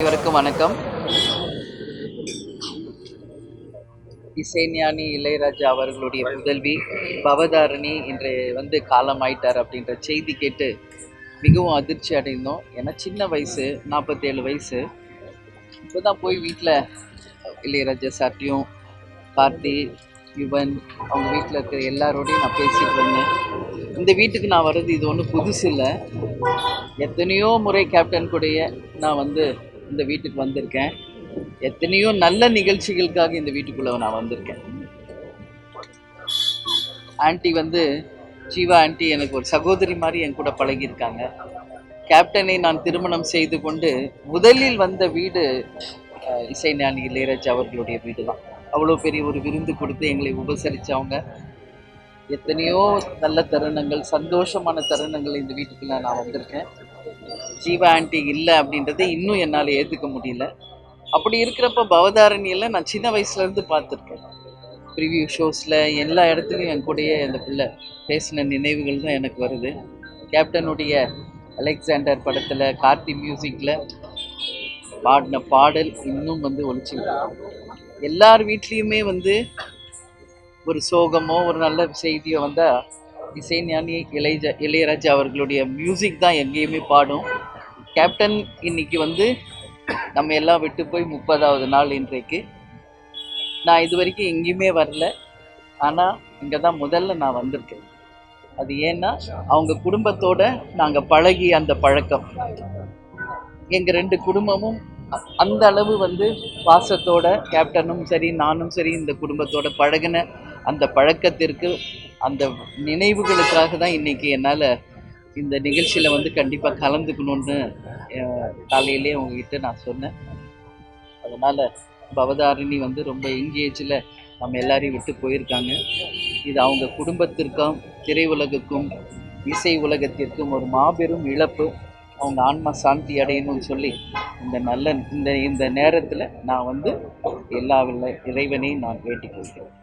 அனைவருக்கும் வணக்கம். இசைஞானி இளையராஜா அவர்களுடைய புதல்வி பவதாரணி இன்று வந்து காலமாயிட்டார் அப்படின்ற செய்தி கேட்டு மிகவும் அதிர்ச்சி அடைந்தோம். ஏன்னா சின்ன வயசு நாற்பத்தேழு வயசு. இப்போ தான் போய் வீட்டில் இளையராஜா சார்ட்டையும் கார்த்தி யுவன் அவங்க வீட்டில் இருக்கிற எல்லாரோடையும் நான் பேசிட்டு வந்தேன். இந்த வீட்டுக்கு நான் வர்றது இது ஒன்றும் புதுசு இல்லை எத்தனையோ முறை கேப்டன் கூடயே நான் வந்து இந்த வீட்டுக்கு வந்திருக்கேன். எத்தனையோ நல்ல நிகழ்ச்சிகளுக்காக இந்த வீட்டுக்குள்ளே நான் வந்திருக்கேன். ஆன்ட்டி வந்து ஜீவா ஆன்ட்டி எனக்கு ஒரு சகோதரி மாதிரி என் கூட பழகியிருக்காங்க. கேப்டனை நான் திருமணம் செய்து கொண்டு முதலில் வந்த வீடு அஹ், இசைஞானி இளையராஜா அவர்களுடைய வீடு தான் அவ்வளோ பெரிய ஒரு விருந்து கொடுத்து எங்களை உபசரித்தவங்க எத்தனையோ நல்ல தருணங்கள் சந்தோஷமான தருணங்கள் இந்த வீட்டுக்குள்ள நான் வந்திருக்கேன். ஜீவா ஆன்ட்டி இல்லை அப்படின்றத இன்னும் என்னால் ஏற்றுக்க முடியல. அப்படி இருக்கிறப்ப பவதாரணியில் நான் சின்ன வயசுலேருந்து பார்த்துருக்கேன். ப்ரிவியூ ஷோஸில் எல்லா இடத்துலையும் என் கூடயே அந்த பிள்ளை பேசின நினைவுகள் தான் எனக்கு வருது. கேப்டனுடைய அலெக்சாண்டர் படத்தில் கார்த்தி மியூசிக்கில் பாடின பாடல் இன்னும் வந்து ஒழிச்சு எல்லார் வீட்லேயுமே வந்து ஒரு சோகமோ ஒரு நல்ல செய்தியோ வந்தால் இசைஞானி இளையஜா இளையராஜா அவர்களுடைய மியூசிக் தான் எங்கேயுமே பாடும். கேப்டன் இன்னைக்கு வந்து நம்ம எல்லாம் விட்டு போய் முப்பதாவது நாள் இன்றைக்கு. நான் இது வரைக்கும் எங்கேயுமே வரல. ஆனால் இங்கே தான் முதல்ல நான் வந்திருக்கேன். அது ஏன்னா அவங்க குடும்பத்தோட நாங்கள் பழகி அந்த பழக்கம். எங்கள் ரெண்டு குடும்பமும் அ- அந்த அளவு வந்து பாசத்தோட கேப்டனும் சரி நானும் சரி இந்த குடும்பத்தோட பழகின அந்த பழக்கத்திற்கு அந்த நினைவுகளுக்காக தான் இன்றைக்கி என்னால் இந்த நிகழ்ச்சியில் வந்து கண்டிப்பாக கலந்துக்கணும்னு காலையிலே உங்ககிட்ட நான் சொன்னேன். அதனால் பவதாரிணி வந்து ரொம்ப எங்கேஜில் நம்ம எல்லாரையும் விட்டு போயிருக்காங்க. இது அவங்க குடும்பத்திற்கும் திரையுலகுக்கும் இசை உலகத்திற்கும் ஒரு மாபெரும் இழப்பு. அவங்க ஆன்மா சாந்தி அடையணும்னு சொல்லி இந்த நல்ல இந்த இந்த நேரத்தில் நான் வந்து எல்லா இறைவனையும் நான் வேண்டிக் கொள்கிறேன்.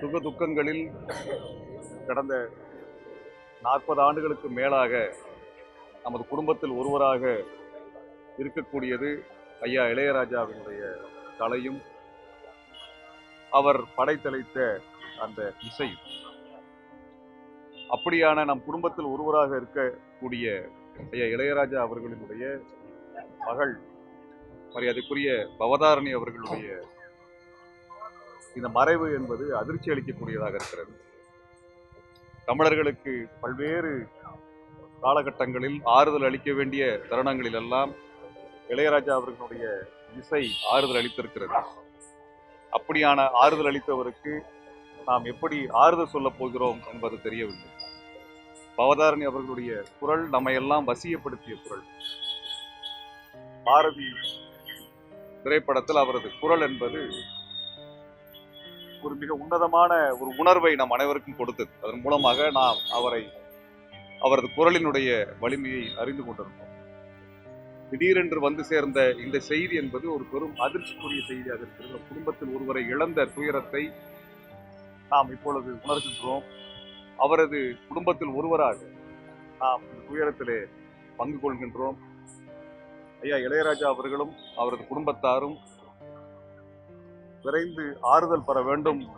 சுக துக்கங்களில் கடந்த நாற்பது ஆண்டுகளுக்கு மேலாக நமது குடும்பத்தில் ஒருவராக இருக்கக்கூடியது ஐயா இளையராஜாவினுடைய கலையும் அவர் படைத்தளித்த அந்த இசை. அப்படியான நம் குடும்பத்தில் ஒருவராக இருக்கக்கூடிய ஐயா இளையராஜா அவர்களினுடைய மகள் மரியாதைக்குரிய பவதாரணி அவர்களுடைய இந்த மறைவு என்பது அதிர்ச்சி அளிக்கக்கூடியதாக இருக்கிறது. தமிழர்களுக்கு பல்வேறு காலகட்டங்களில் ஆறுதல் அளிக்க வேண்டிய தருணங்களில் எல்லாம் இளையராஜா அவர்களுடைய இசை ஆறுதல் அளித்திருக்கிறது. அப்படியான ஆறுதல் அளித்தவருக்கு நாம் எப்படி ஆறுதல் சொல்லப் போகிறோம் என்பது தெரியவில்லை. பவதாரணி அவர்களுடைய குரல் நம்மை எல்லாம் வசியப்படுத்திய குரல். பாரதி திரைப்படத்தில் அவரது குரல் என்பது ஒரு மிக உன்னதமான ஒரு உணர்வை நம் அனைவருக்கும் கொடுத்தது. அதன் மூலமாக நாம் அவரை அவரது குரலினுடைய வலிமையை அறிந்து கொண்டிருந்தோம். திடீரென்று வந்து சேர்ந்த இந்த செய்தி என்பது ஒரு பெரும் அதிர்ச்சிக்குரிய செய்தியாக இருக்கிறது. குடும்பத்தில் ஒருவரை இழந்த துயரத்தை நாம் இப்பொழுது உணர்கின்றோம். அவரது குடும்பத்தில் ஒருவராக நாம் இந்த துயரத்திலே பங்கு கொள்கின்றோம். ஐயா இளையராஜா அவர்களும் அவரது குடும்பத்தாரும் விரைந்து ஆறுதல் பெற வேண்டும்.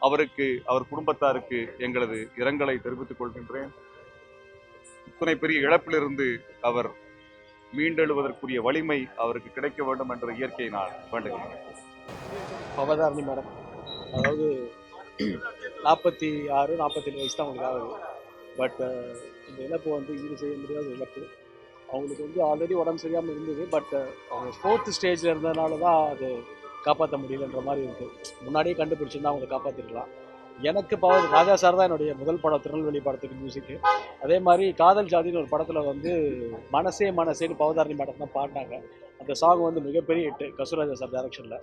அவருக்கு அவர் குடும்பத்தாருக்கு எங்களது இரங்கலை தெரிவித்துக் கொள்கின்றேன். இத்தனை பெரிய இழப்பிலிருந்து அவர் மீண்டெழுவதற்குரிய வலிமை அவருக்கு கிடைக்க வேண்டும் என்ற இயற்கையை நான் வேண்டுகிறேன். மேடம். அதாவது நாற்பத்தி ஆறு நாற்பத்தேழு வயசு தான் அவங்களுக்கு ஆகுது. பட் uh, இந்த இழப்பு வந்து ஈடு செய்ய முடியாத இழப்பு. அவங்களுக்கு வந்து ஆல்ரெடி உடம்பு சரியாமல் இருந்தது. பட் uh, அவங்க ஃபோர்த் ஸ்டேஜில் இருந்ததுனால தான் அது காப்பாற்ற முடியலன்ற மாதிரி இருக்குது முன்னாடியே கண்டுபிடிச்சிருந்தா அவங்களை காப்பாற்றிருக்கலாம் எனக்கு பவர் ராஜா சார் தான் என்னுடைய முதல் படம் திருநெல்வேலி படத்துக்கு மியூசிக்கு அதே மாதிரி காதல் ஜாதின்னு ஒரு படத்தில் வந்து மனசே மனசேன்னு பவதாரணி மேடம் தான் பாடினாங்க. அந்த சாங் வந்து மிகப்பெரிய ஹிட்டு கசுராஜா சார் டைரக்ஷனில்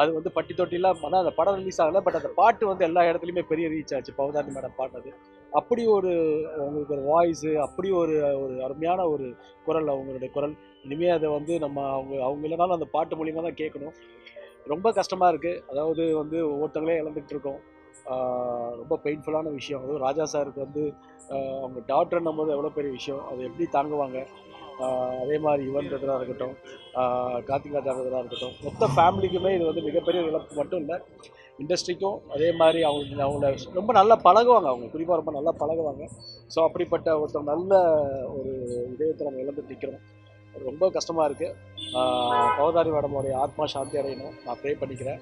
அது வந்து பட்டி தொட்டிலாம் அந்த படம் ரிலீஸ் ஆகலை பட் அந்த பாட்டு வந்து எல்லா இடத்துலையுமே பெரிய ரீச் ஆச்சு. பவதாரணி மேடம் பாடினது. அப்படி ஒரு அவங்களுக்கு ஒரு வாய்ஸு அப்படி ஒரு ஒரு அருமையான ஒரு குரல் அவங்களுடைய குரல். இனிமேல் அதை வந்து நம்ம அவங்க அவங்க இல்லைனாலும் அந்த பாட்டு மூலியமாக தான் கேட்கணும். ரொம்ப கஷ்டமாக இருக்குது அதாவது வந்து ஒவ்வொருத்தங்களே இழந்துகிட்டு இருக்கோம். ரொம்ப பெயின்ஃபுல்லான விஷயம். அதுவும் ராஜா சாருக்கு வந்து அவங்க டாக்டர்ன்னும் போது எவ்வளோ பெரிய விஷயம். அதை எப்படி தாங்குவாங்க? அதே மாதிரி யுவன் பிரதராக இருக்கட்டும் கார்த்திகா கார்த்திக் இருக்கட்டும் மொத்த ஃபேமிலிக்குமே இது வந்து மிகப்பெரிய இழப்பு மட்டும் இல்லை. இண்டஸ்ட்ரிக்கும் அதே மாதிரி அவங்க அவங்கள ரொம்ப நல்லா பழகுவாங்க. அவங்க குறிப்பாக ரொம்ப நல்லா பழகுவாங்க. ஸோ அப்படிப்பட்ட ஒருத்தர் நல்ல ஒரு இதயத்தை நம்ம இழந்து நிற்கிறோம் ரொம்ப கஷ்டமாக இருக்குது பவதாரி மேடமோடைய ஆத்மா சாந்தி அடையணும். நான் ப்ரே பண்ணிக்கிறேன்.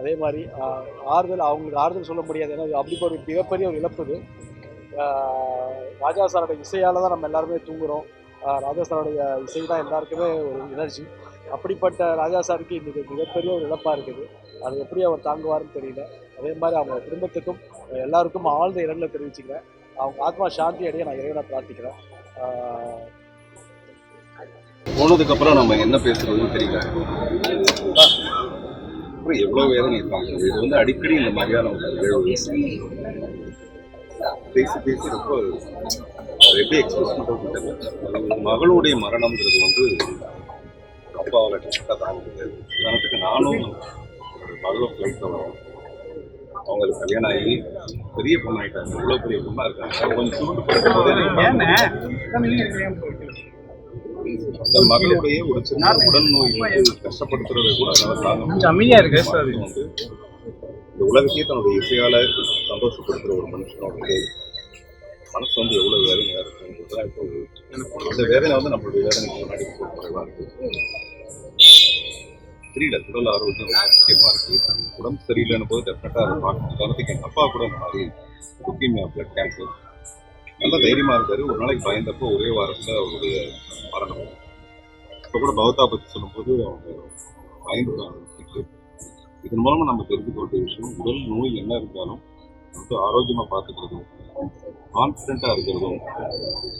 அதே மாதிரி ஆறுதல் அவங்களுக்கு ஆறுதல் சொல்ல முடியாது. ஏன்னா அப்படி ஒரு மிகப்பெரிய ஒரு இழப்பு இது. ராஜா சாரோட இசையால் தான் நம்ம எல்லாருமே தூங்குறோம். ராஜா சாருடைய இசை தான் எல்லாருக்குமே ஒரு எனர்ஜி. அப்படிப்பட்ட ராஜா சாருக்கு இன்றைக்கி மிகப்பெரிய ஒரு இழப்பாக இருக்குது. அது எப்படி அவர் தாங்குவார்னு தெரியல. அதே மாதிரி அவங்க குடும்பத்துக்கும் எல்லாருக்கும் ஆழ்ந்த இரங்கலை தெரிவிச்சுக்கிறேன். அவங்க ஆத்மா சாந்தி அடைய நான் இறைவனை பிரார்த்திக்கிறேன். போனதுக்கப்புறம் போனதுக்கு அப்புறம் நம்ம என்ன பேசுறதுன்னு தெரியல. அப்புறம் எவ்வளவு வேதனை இருப்பாங்க இது வந்து அடிக்கடி இந்த மாதிரியான ஒரு பேசி பேசி ரொம்ப அதை எப்படி எக்ஸ்பிரஸ் பண்ணுறது தெரியல. மகளுடைய மரணம்ங்கிறது வந்து அப்பாவால் கரெக்டாக தாங்க முடியாது. உதாரணத்துக்கு நானும் ஒரு மகளும் ஃப்ளைட்டில் அவங்களுக்கு கல்யாணம் ஆகி பெரிய பொண்ணு ஆகிட்டாங்க இவ்வளோ பெரிய பொண்ணாக இருக்காங்க. கொஞ்சம் சுருண்டு போதே அந்த மகளுடைய ஒரு சின்ன உடல் நோய் வந்து கஷ்டப்படுத்துறதை கூட அதனால தாங்க முடியல. அமைதியா இருக்கு வந்து இந்த உலகத்தையே தன்னுடைய இசையால சந்தோஷப்படுத்துற ஒரு மனுஷனோட மனசு வந்து எவ்வளவு வேதனையா இருக்குங்கிறதுலாம் இப்போ ஒரு- அந்த வேதனை வந்து நம்மளுடைய வேதனைக்கு முன்னாடி குறைவா இருக்கு. தெரியல உடல் ஆரோக்கியம் ரொம்ப முக்கியமா இருக்கு. உடம்பு சரியில்லைன்னு போது டெஃபினட்டா அதை பார்க்கணும். உதாரணத்துக்கு எங்க அப்பா கூட இந்த மாதிரி லுக்கீமியா பிளட் கேன்சர் நல்ல தைரியமா இருக்காரு ஒரு நாளைக்கு பயந்தப்போ ஒரே வாரத்துல அவருடைய மரணம். இப்போ கூட பௌத்தா பத்தி சொல்லும்போது அவங்க பயந்து இதன் மூலமா நம்ம தெரிஞ்சுக்க வேண்டிய விஷயம் உடல் நோய் என்ன இருந்தாலும் வந்து ஆரோக்கியமா பார்த்துக்கிறதும் கான்ஃபிடென்ட்டா இருக்கிறதும்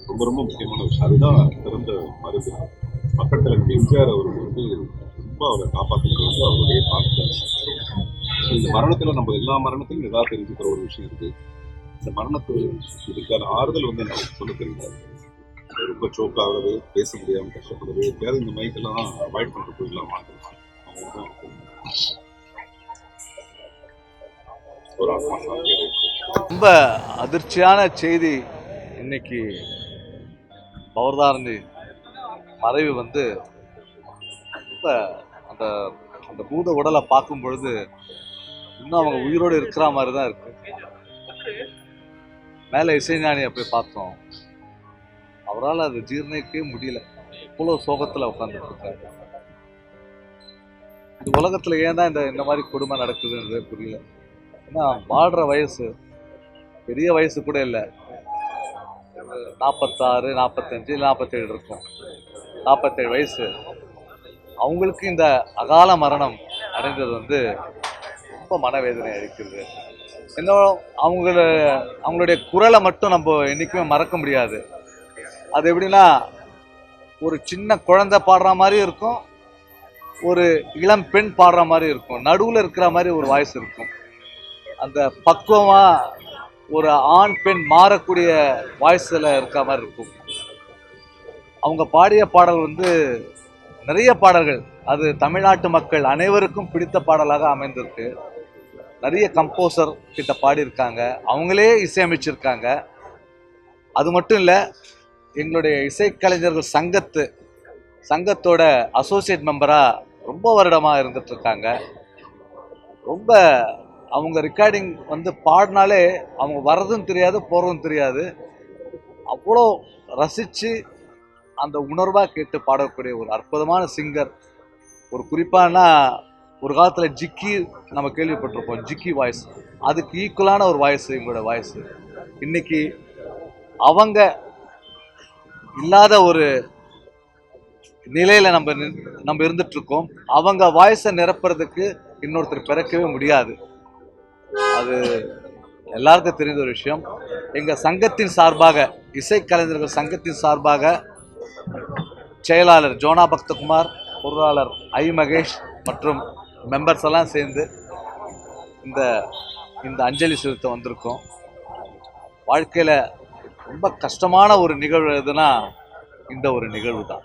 ரொம்ப ரொம்ப முக்கியமான விஷயம். அதுதான் சிறந்த மருந்து மக்கள் தலைவர் எம்ஜிஆர் அவர் வந்து ரொம்ப அவரை காப்பாற்றுறது வந்து அவருடைய கான்ஃபிடன்ஸ் இந்த மரணத்துல நம்ம எல்லா மரணத்தையும் எதாவது தெரிஞ்சுக்கிற ஒரு விஷயம் இருக்குது இந்த மரணத்து இதுக்கான ஆறுதல் வந்து எனக்கு சொல்ல தெரியல ரொம்ப சோக் ஆகுது பேச முடியாமல் கஷ்டப்படுது எப்பயாவது இந்த மைக்கெல்லாம் அவாய்ட் பண்ணிட்டு போயிடலாம்? அவங்க ரொம்ப அதிர்ச்சியான செய்தி. இன்னைக்கு பவர்தாரணி மறைவு வந்து ரொம்ப அந்த அந்த பூத உடலை பார்க்கும் பொழுது இன்னும் அவங்க உயிரோடு இருக்கிற மாதிரி தான் இருக்கு. மேலே இசைஞானியை போய் பார்த்தோம். அவரால் அது ஜீர்ணிக்கவே முடியல. இவ்வளோ சோகத்தில் உட்காந்துட்டு இருக்காரு. இந்த உலகத்தில் ஏன் தான் இந்த இந்த மாதிரி கொடுமை நடக்குதுன்றது புரியல. ஏன்னா வாழ்கிற வயசு பெரிய வயசு கூட இல்லை. நாற்பத்தாறு நாற்பத்தஞ்சு நாற்பத்தேழு இருக்கும். நாற்பத்தேழு வயசு. அவங்களுக்கு இந்த அகால மரணம் அடைந்தது வந்து ரொம்ப மனவேதனை அளிக்கிறது. இன்னும் அவங்கள அவங்களுடைய குரலை மட்டும் நம்ம என்றைக்குமே மறக்க முடியாது. அது எப்படின்னா ஒரு சின்ன குழந்தை பாடுற மாதிரி இருக்கும். ஒரு இளம் பெண் பாடுற மாதிரி இருக்கும். நடுவில் இருக்கிற மாதிரி ஒரு வாய்ஸ் இருக்கும். அந்த பக்குவமாக ஒரு ஆண் பெண் மாறக்கூடிய வாய்ஸில் இருக்க மாதிரி இருக்கும். அவங்க பாடிய பாடல் வந்து நிறைய பாடல்கள். அது தமிழ்நாட்டு மக்கள் அனைவருக்கும் பிடித்த பாடலாக அமைந்திருக்கு. நிறைய கம்போசர் கிட்ட பாடியிருக்காங்க. அவங்களே இசையமைச்சிருக்காங்க. அது மட்டும் இல்லை எங்களுடைய இசைக்கலைஞர்கள் சங்கத்து சங்கத்தோட அசோசியேட் மெம்பராக ரொம்ப வருடமாக இருந்துகிட்ருக்காங்க ரொம்ப அவங்க ரெக்கார்டிங் வந்து பாடினாலே அவங்க வர்றதும் தெரியாது போகிறதும் தெரியாது. அவ்வளோ ரசித்து அந்த உணர்வாக கேட்டு பாடக்கூடிய ஒரு அற்புதமான சிங்கர் ஒரு குறிப்பானா ஒரு காலத்தில் ஜிக்கி நம்ம கேள்விப்பட்டிருப்போம் ஜிக்கி வாய்ஸ் அதுக்கு ஈக்குவலான ஒரு வாய்ஸ் எங்களோட வாய்ஸ் இன்னைக்கு அவங்க இல்லாத ஒரு நிலையில் நம்ம நம்ம இருந்துகிட்ருக்கோம் அவங்க வாய்ஸை நிரப்புறதுக்கு இன்னொருத்தர் பிறக்கவே முடியாது. அது எல்லாருக்கும் தெரிந்த ஒரு விஷயம். எங்கள் சங்கத்தின் சார்பாக இசைக்கலைஞர்கள் சங்கத்தின் சார்பாக செயலாளர் ஜோனா பக்தகுமார் பொருளாளர் ஐ மகேஷ் மற்றும் மெம்பர்ஸ் எல்லாம் சேர்ந்து இந்த இந்த அஞ்சலி செலுத்த வந்திருக்கோம். வாழ்க்கையில் ரொம்ப கஷ்டமான ஒரு நிகழ்வு எதுனா இந்த ஒரு நிகழ்வு தான்